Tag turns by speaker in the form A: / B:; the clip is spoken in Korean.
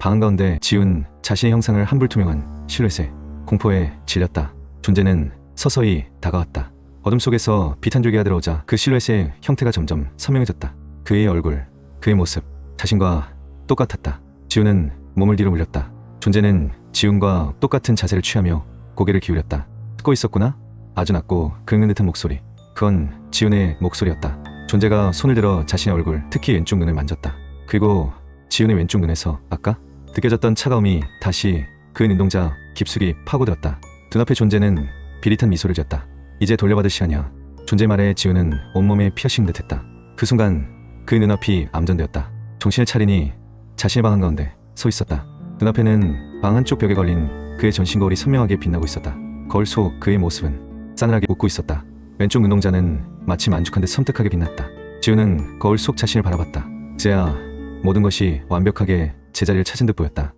A: 방 한 가운데 지훈 자신의 형상을 한불투명한 실루엣에 공포에 질렸다. 존재는 서서히 다가왔다. 어둠 속에서 빛한 줄기가 들어오자 그 실루엣의 형태가 점점 선명해졌다. 그의 얼굴, 그의 모습, 자신과 똑같았다. 지훈은 몸을 뒤로 물렸다. 존재는 지훈과 똑같은 자세를 취하며 고개를 기울였다. 듣고 있었구나? 아주 낮고 긁는 듯한 목소리. 그건 지훈의 목소리였다. 존재가 손을 들어 자신의 얼굴, 특히 왼쪽 눈을 만졌다. 그리고 지훈의 왼쪽 눈에서 아까 느껴졌던 차가움이 다시 그 눈동자 깊숙이 파고들었다. 눈앞의 존재는 비릿한 미소를 지었다. 이제 돌려받을 시간이야. 존재 말에 지훈은 온몸에 피어싱 듯했다. 그 순간 그 눈앞이 암전되었다. 정신을 차리니 자신의 방 한가운데 서 있었다. 눈앞에는 방 한쪽 벽에 걸린 그의 전신 거울이 선명하게 빛나고 있었다. 거울 속 그의 모습은 싸늘하게 웃고 있었다. 왼쪽 눈동자는 마치 만족한 듯 섬뜩하게 빛났다. 지훈은 거울 속 자신을 바라봤다. 이제야 모든 것이 완벽하게 제자리를 찾은 듯 보였다.